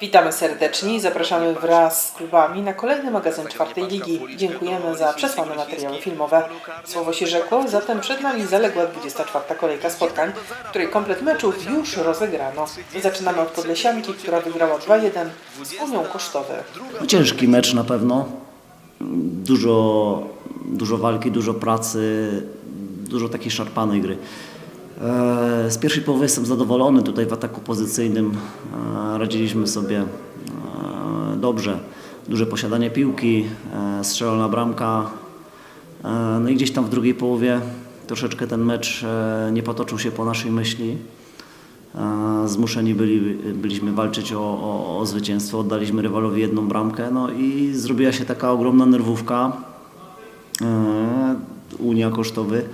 Witamy serdecznie i zapraszamy wraz z klubami na kolejny magazyn czwartej ligi. Dziękujemy za przesłane materiały filmowe. Słowo się rzekło, zatem przed nami zaległa 24. kolejka spotkań, której komplet meczów już rozegrano. Zaczynamy od Podlesianki, która wygrała 2-1 z Unią Kosztowy. No, Ciężki mecz na pewno. Dużo, dużo walki, dużo pracy, dużo takiej szarpanej gry. E, Z pierwszej połowy jestem zadowolony. Tutaj w ataku pozycyjnym e, radziliśmy sobie e, dobrze. Duże posiadanie piłki, strzelona bramka. No i gdzieś tam w drugiej połowie troszeczkę ten mecz nie potoczył się po naszej myśli. Zmuszeni byli, byliśmy walczyć o, o, o zwycięstwo, oddaliśmy rywalowi jedną bramkę, no i zrobiła się taka ogromna nerwówka. Unia Kosztowy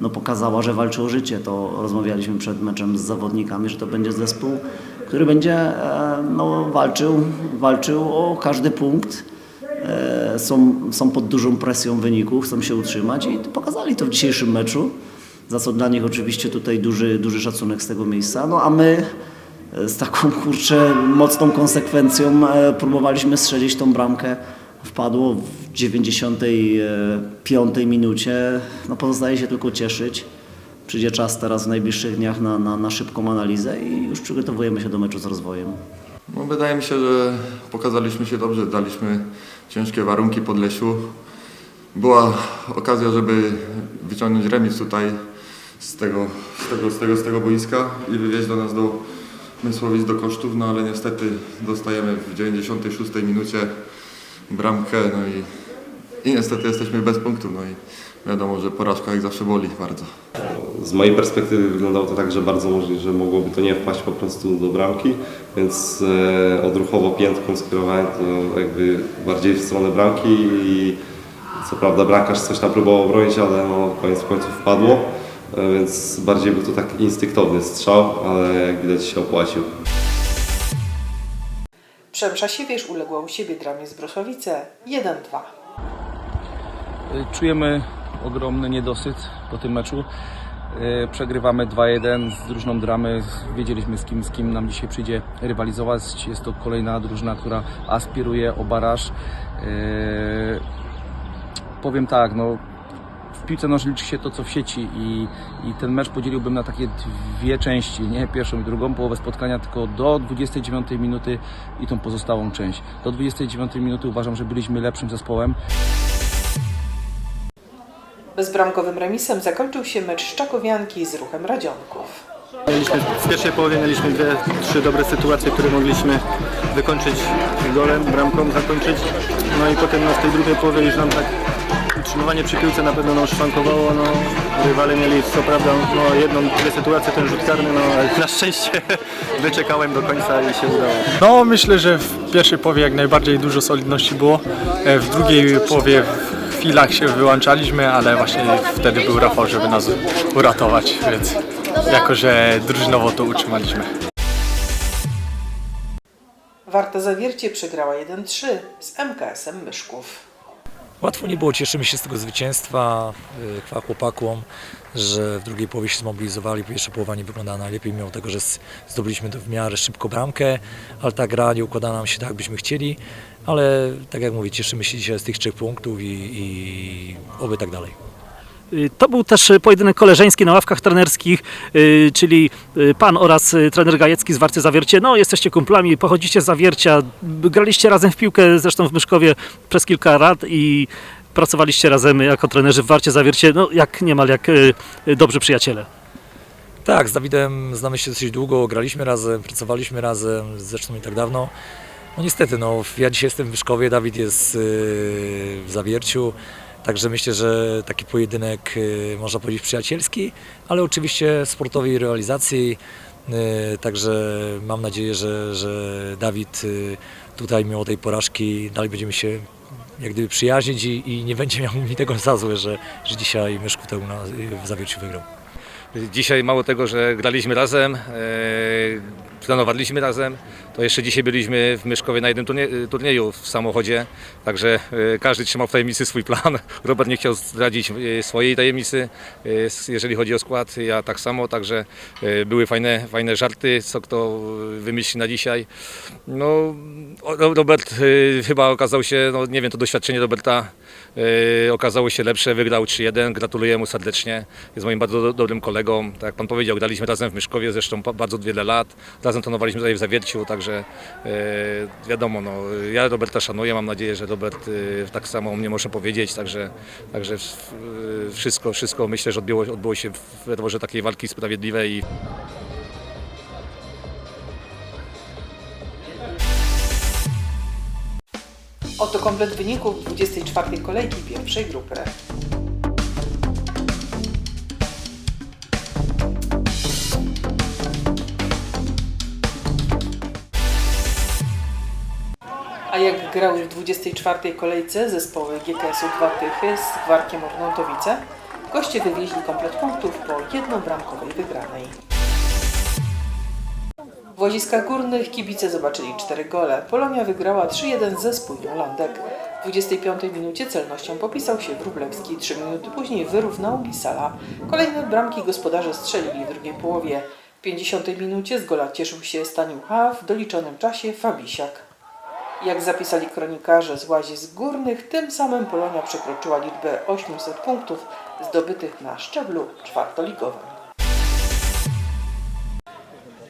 no, pokazała, że walczy o życie. To rozmawialiśmy przed meczem z zawodnikami, że to będzie zespół, który będzie e, no, walczył, walczył o każdy punkt. E, Są, są pod dużą presją wyników, chcą się utrzymać i pokazali to w dzisiejszym meczu za co dla nich oczywiście tutaj duży, duży szacunek z tego miejsca. No a my e, z taką kurczę mocną konsekwencją próbowaliśmy strzelić tą bramkę. Wpadło w 95 minucie. No pozostaje się tylko cieszyć. Przyjdzie czas teraz w najbliższych dniach na, na, na szybką analizę i już przygotowujemy się do meczu z rozwojem. No, wydaje mi się, że pokazaliśmy się dobrze, daliśmy ciężkie warunki Podlesiu. Była okazja, żeby wyciągnąć remis tutaj z tego, z tego, z tego, z tego boiska i wywieźć do nas do Mysłowic do kosztów, no ale niestety dostajemy w 96 minucie bramkę, no i, i niestety jesteśmy bez punktów, no i wiadomo, że porażka jak zawsze boli bardzo. Z mojej perspektywy wyglądało to tak, że bardzo możliwe, że mogłoby to nie wpaść po prostu do bramki, więc e, odruchowo piętką skierowałem to jakby bardziej w stronę bramki i co prawda bramkarz coś tam próbował obronić, ale no koniec końców wpadło, e, więc bardziej był to tak instynktowny strzał, ale jak widać się opłacił. Przemsza Siewierz uległa u siebie dramie z Brosławice 1-2. Czujemy ogromny niedosyt po tym meczu. E, Przegrywamy 2-1 z drużyną dramy. Wiedzieliśmy z kim, z kim nam dzisiaj przyjdzie rywalizować. Jest to kolejna drużyna, która aspiruje o baraż. E, Powiem tak, no piłce nożnej liczy się to, co w sieci i, i ten mecz podzieliłbym na takie dwie części, nie pierwszą i drugą połowę spotkania, tylko do 29 minuty i tą pozostałą część. Do 29 minuty uważam, że byliśmy lepszym zespołem. Bezbramkowym remisem zakończył się mecz Szczakowianki z ruchem Radzionków. Mieliśmy, w pierwszej połowie mieliśmy dwie, trzy dobre sytuacje, które mogliśmy wykończyć golem, bramką zakończyć. No i potem no, w tej drugiej połowie już nam tak utrzymywanie przy piłce na pewno no, szwankowało. No, rywale mieli co prawda no, jedną, dwie sytuacje, ten rzut karny, no ale na szczęście wyczekałem do końca i się udało. No myślę, że w pierwszej połowie jak najbardziej dużo solidności było. E, W drugiej połowie w chwilach się wyłączaliśmy, ale właśnie wtedy był Rafał, żeby nas uratować, więc jako, że drużynowo to utrzymaliśmy. Warta Zawiercie przegrała 1-3 z MKS-em Myszków. Łatwo nie było, cieszymy się z tego zwycięstwa. y, Chwała chłopakom, że w drugiej połowie się zmobilizowali. Pierwsza połowa nie wyglądała najlepiej, mimo tego, że zdobyliśmy w miarę szybko bramkę, ale ta gra nie układa nam się tak, jakbyśmy chcieli. Ale tak jak mówię, cieszymy się dzisiaj z tych trzech punktów i, i oby tak dalej. Y, To był też y, pojedynek koleżeński na ławkach trenerskich, y, czyli pan oraz trener Gajecki z Warty Zawiercie. No, jesteście kumplami, pochodzicie z Zawiercia, graliście razem w piłkę, zresztą w Myszkowie przez kilka lat i pracowaliście razem jako trenerzy w Warcie Zawiercie, no jak niemal jak dobrzy przyjaciele. Tak, z Dawidem znamy się dosyć długo, graliśmy razem, pracowaliśmy razem, zresztą nie tak dawno. No niestety, no, ja dzisiaj jestem w Wyszkowie, Dawid jest w Zawierciu, także myślę, że taki pojedynek yy, można powiedzieć przyjacielski, ale oczywiście sportowej realizacji. Yy, także mam nadzieję, że, że Dawid yy, tutaj mimo tej porażki dalej będziemy się jak gdyby przyjaźnić i, i nie będzie miał mi tego za złe, że, że dzisiaj Myszku yy, w Zawierciu wygrał. Dzisiaj mało tego, że graliśmy razem, trenowaliśmy razem, to jeszcze dzisiaj byliśmy w Myszkowie na jednym turnie, turnieju w samochodzie, także e, każdy trzymał w tajemnicy swój plan. Robert nie chciał zdradzić e, swojej tajemnicy, jeżeli chodzi o skład, ja tak samo, także były fajne, fajne żarty, co kto wymyśli na dzisiaj. No, Robert chyba okazał się, no nie wiem, to doświadczenie Roberta okazało się lepsze, wygrał 3-1, gratuluję mu serdecznie, jest moim bardzo do, dobrym kolegą, tak jak pan powiedział, graliśmy razem w Myszkowie, zresztą bardzo wiele lat, razem trenowaliśmy tutaj w Zawierciu, także e, wiadomo, no, ja Roberta szanuję, mam nadzieję, że Robert e, tak samo mnie może powiedzieć, także, także e, wszystko, wszystko myślę, że odbyło, odbyło się w dworze takiej walki sprawiedliwej Oto komplet wyników 24. kolejki pierwszej grupy. Grały w 24. kolejce zespoły GKS-u Dwa Tychy z Gwarkiem Ornątowice, goście wywieźli komplet punktów po jednobramkowej wygranej. W Łaziskach Górnych kibice zobaczyli cztery gole. Polonia wygrała 3-1 ze Spójnią Landek. W 25 minucie celnością popisał się Wróblewski. Trzy minuty później wyrównał Gisala. Kolejne bramki gospodarze strzelili w drugiej połowie. W 50 minucie z gola cieszył się Staniucha, w doliczonym czasie Fabisiak. Jak zapisali kronikarze z Łazisk Górnych, tym samym Polonia przekroczyła liczbę 800 punktów zdobytych na szczeblu czwartoligowym.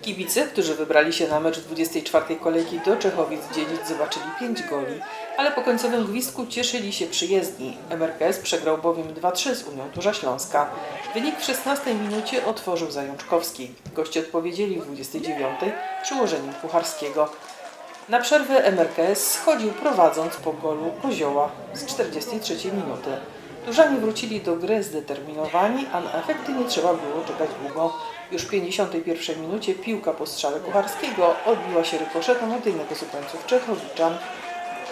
Kibice, którzy wybrali się na mecz 24. kolejki do Czechowic-Dziedzic zobaczyli 5 goli, ale po końcowym gwizdku cieszyli się przyjezdni. MRKS przegrał bowiem 2-3 z Unią Turza Śląska. Wynik w 16 minucie otworzył Zajączkowski. Goście odpowiedzieli w 29 przyłożeniem Pucharskiego. Na przerwę MRKS schodził prowadząc po golu Kozioła z 43 minuty. Turzanie wrócili do gry zdeterminowani, a na efekty nie trzeba było czekać długo. Już w 51 minucie piłka po strzale Kucharskiego odbiła się rykoszetem od jednego z obrońców Czechowiczan.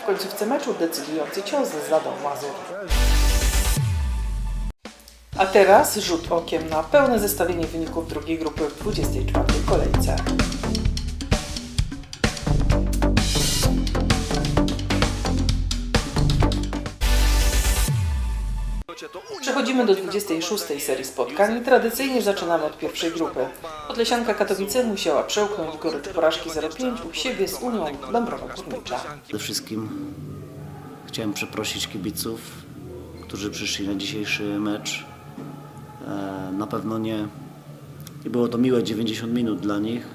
W końcówce meczu decydujący cios zadał Mazur. A teraz rzut okiem na pełne zestawienie wyników drugiej grupy w 24 kolejce. Przechodzimy do 26 serii spotkań i tradycyjnie zaczynamy od pierwszej grupy. Podlesianka Katowice musiała przełknąć gorycz porażki 0-5 u siebie z Unią Dąbrowa Górnicza. Przede wszystkim chciałem przeprosić kibiców, którzy przyszli na dzisiejszy mecz. E, Na pewno nie, nie było to miłe 90 minut dla nich,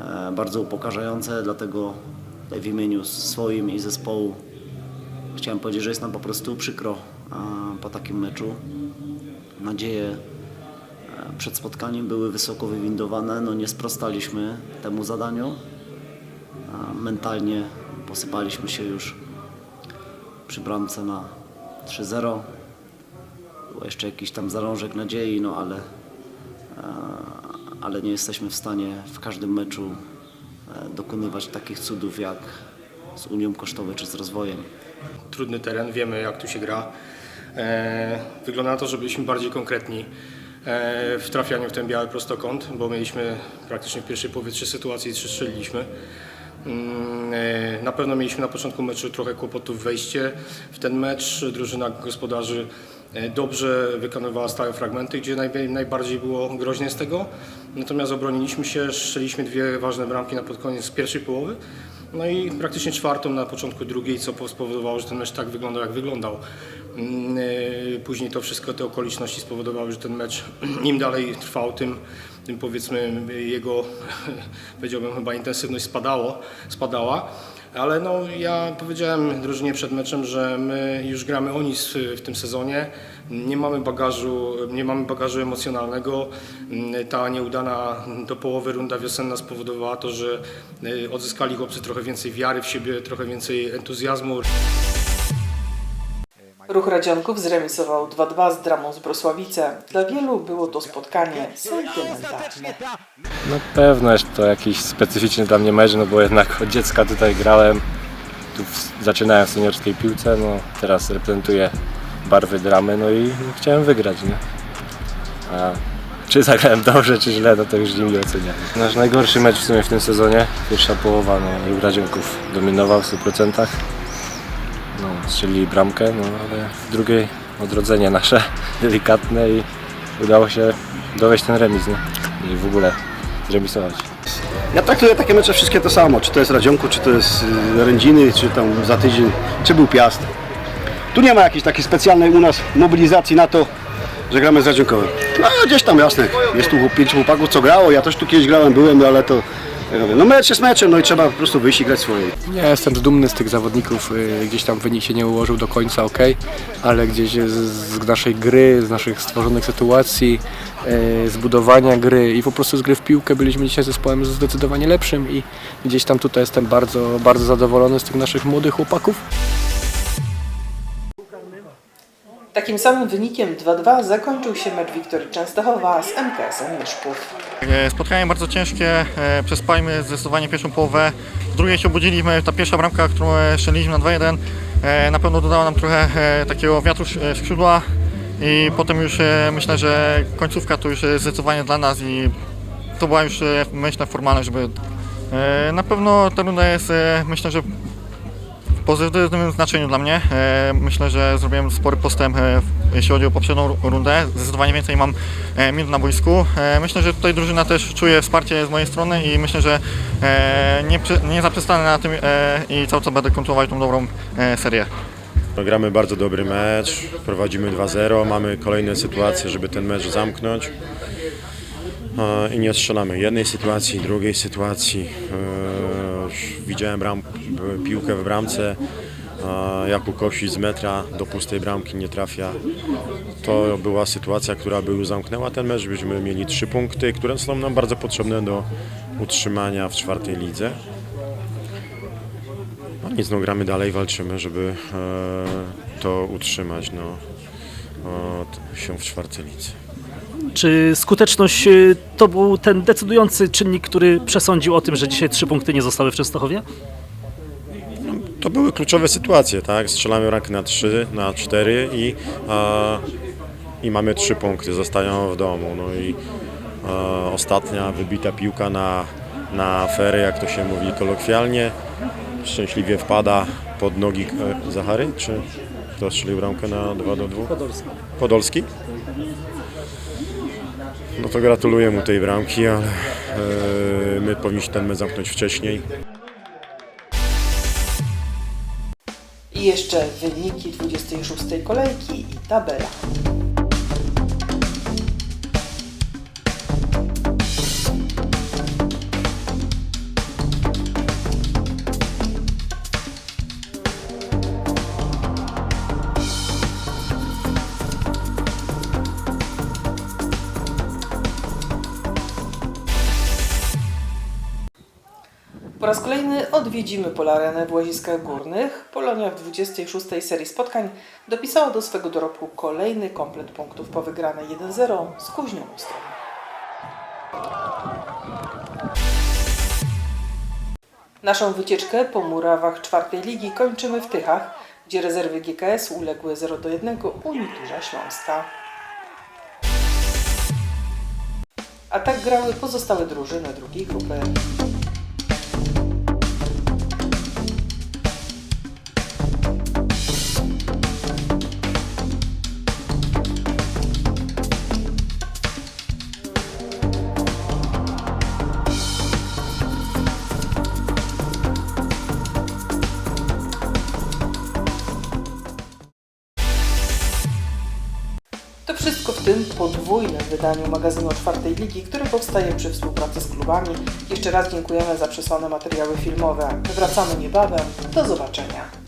e, bardzo upokarzające, dlatego w imieniu swoim i zespołu chciałem powiedzieć, że jest nam po prostu przykro e, po takim meczu. Nadzieje e, przed spotkaniem były wysoko wywindowane, no nie sprostaliśmy temu zadaniu. A mentalnie posypaliśmy się już przy bramce na 3-0. Był jeszcze jakiś tam zalążek nadziei, no ale, e, ale nie jesteśmy w stanie w każdym meczu e, dokonywać takich cudów jak z Unią Kosztowy czy z rozwojem. trudny teren, wiemy jak tu się gra. E, wygląda na to, że byliśmy bardziej konkretni e, w trafianiu w ten biały prostokąt, bo mieliśmy praktycznie w pierwszej połowie trzy sytuacje i trzy strzeliliśmy. Mm, e, Na pewno mieliśmy na początku meczu trochę kłopotów wejście w ten mecz. Drużyna gospodarzy dobrze wykonywała stałe fragmenty, gdzie najbardziej było groźnie z tego. Natomiast obroniliśmy się, strzeliśmy dwie ważne bramki na pod koniec pierwszej połowy. No i praktycznie czwartą na początku drugiej, co spowodowało, że ten mecz tak wyglądał, jak wyglądał. Mm, e, Później to wszystko, te okoliczności spowodowały, że ten mecz im dalej trwał, tym, tym powiedzmy jego, powiedziałbym chyba intensywność spadało, spadała. Ale no, ja powiedziałem drużynie przed meczem, że my już gramy o nic w tym sezonie. Nie mamy bagażu, nie mamy bagażu emocjonalnego. Ta nieudana do połowy runda wiosenna spowodowała to, że y, odzyskali chłopcy trochę więcej wiary w siebie, trochę więcej entuzjazmu. Ruch Radzionków zremisował 2-2 z Dramą z Brosławice. Dla wielu było to spotkanie sentymentalne. Na pewno jest to jakiś specyficzny dla mnie mecz, no bo jednak od dziecka tutaj grałem. Tu zaczynałem w seniorskiej piłce, no teraz reprezentuję barwy dramy, no i chciałem wygrać, nie? A czy zagrałem dobrze, czy źle, no to już nie oceniam. Nasz najgorszy mecz w sumie w tym sezonie, pierwsza połowa, no i Radziąków dominował w 100%. No, strzelili bramkę, no ale w drugiej odrodzenie nasze, delikatne i udało się dowieść ten remis, nie? I w ogóle zremisować. Ja traktuję takie mecze wszystkie to samo, czy to jest Radzionku, czy to jest y, Rędziny, czy tam za tydzień, czy był Piast. Tu nie ma jakiejś takiej specjalnej u nas mobilizacji na to, że gramy z Radzionkowem. No gdzieś tam jasne, jest tu pięć chłopaków co grało, ja też tu kiedyś grałem, byłem, ale to no mecz jest meczem, no i trzeba po prostu wyjść i grać swoje. Nie jestem dumny z tych zawodników, y, gdzieś tam wynik się nie ułożył do końca, ok, ale gdzieś z, naszej gry, z naszych stworzonych sytuacji, y, z budowania gry i po prostu z gry w piłkę byliśmy dzisiaj zespołem zdecydowanie lepszym i gdzieś tam tutaj jestem bardzo, bardzo zadowolony z tych naszych młodych chłopaków. Takim samym wynikiem 2-2 zakończył się mecz Wiktorii Częstochowa z MKS-em Mieszków. E, Spotkanie bardzo ciężkie, e, przespaliśmy zdecydowanie pierwszą połowę. W drugiej się obudziliśmy, ta pierwsza bramka, którą e, strzeliliśmy na 2-1 e, na pewno dodała nam trochę takiego wiatru skrzydła i potem już myślę, że końcówka to już zdecydowanie dla nas i to była już myślę formalność, żeby na pewno ta runda jest myślę, że pozytywnym znaczeniu dla mnie. E, Myślę, że zrobiłem spory postęp, e, jeśli chodzi o poprzednią rundę. Zdecydowanie więcej mam e, minut na boisku. Myślę, że tutaj drużyna też czuje wsparcie z mojej strony i myślę, że nie, nie zaprzestanę na tym i cały czas będę kontynuować tą dobrą serię. Gramy bardzo dobry mecz, prowadzimy 2-0, mamy kolejne sytuacje, żeby ten mecz zamknąć. I nie strzelamy jednej sytuacji, drugiej sytuacji. Widziałem bram, piłkę w bramce. Jakub Kosi z metra do pustej bramki nie trafia. To była sytuacja, która by zamknęła ten mecz. Byśmy mieli trzy punkty, które są nam bardzo potrzebne do utrzymania w czwartej lidze. No nic, no gramy dalej, walczymy, żeby e, to utrzymać no, się w czwartej lidze. Czy skuteczność y, to był ten decydujący czynnik, który przesądził o tym, że dzisiaj trzy punkty nie zostały w Częstochowie? To były kluczowe sytuacje, tak? Strzelamy rank na 3, na 4 i, i mamy trzy punkty, zostają w domu. No i ostatnia wybita piłka na, na aferę, jak to się mówi kolokwialnie, szczęśliwie wpada pod nogi e, Zachary, czy kto strzelił bramkę na 2 do 2? Podolski. Podolski? No to gratuluję mu tej bramki, ale e, my powinniśmy ten mecz zamknąć wcześniej. I jeszcze wyniki 26 kolejki i tabela. Po raz kolejny odwiedzimy Polarenę w Łaziskach Górnych. Polonia w 26. serii spotkań dopisała do swego dorobku kolejny komplet punktów po wygranej 1-0 z Kuźnią Ostrą. Naszą wycieczkę po murawach czwartej ligi kończymy w Tychach, gdzie rezerwy GKS uległy 0-1 Uniturza Śląska. A tak grały pozostałe drużyny drugiej grupy. Wszystko w tym podwójnym wydaniu magazynu czwartej ligi, który powstaje przy współpracy z klubami. Jeszcze raz dziękujemy za przesłane materiały filmowe. Wracamy niebawem. Do zobaczenia.